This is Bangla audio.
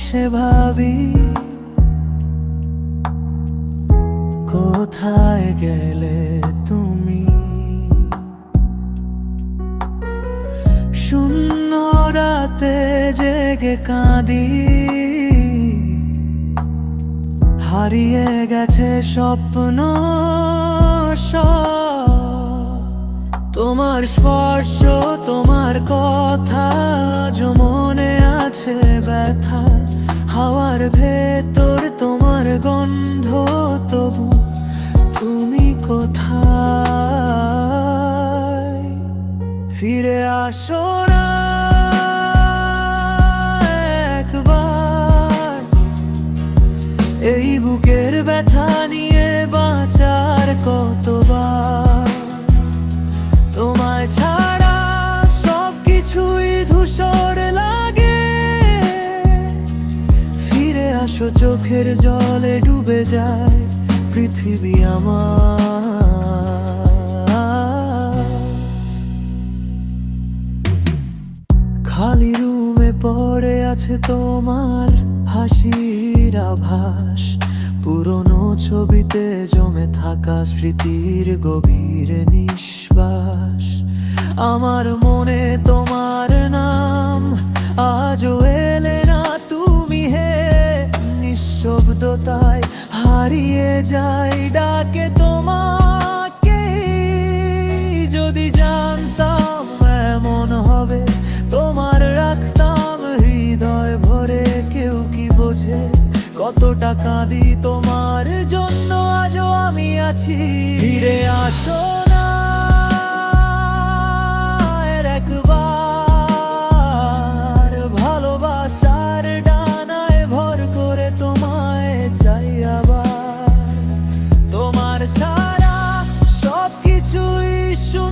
বসে ভাবি কোথায় গেলে তুমি শূন্য রাতে জেগে কাঁদি হারিয়ে গেছে স্বপ্ন সব। তোমার স্পর্শ, তোমার কথা মনে আছে ব্যথা। হাওয়ার ভেতর তোমার গন্ধ, তবু তুমি কোথায়? ফিরে আসো একবার। এই বুকের ব্যথা নিয়ে বাঁচার কতবার ধূসর লাগে। ফিরে আসো, চোখের জলে ডুবে যায় পৃথিবী আমার। খালি রুমে পড়ে আছে তোমার হাসির আভাস। পুরনো ছবিতে জমে থাকা স্মৃতির গভীর নিঃশ্বাস। আমার মনে তোমার যাই ডাকে তোমাকে, যদি জানতাম এমন হবে, তোমার রাখতাম হৃদয় ভরে কেউ কি বোঝে? কতটা কাঁদি তোমার জন্য আজও আমি আছি। ফিরে আসো। should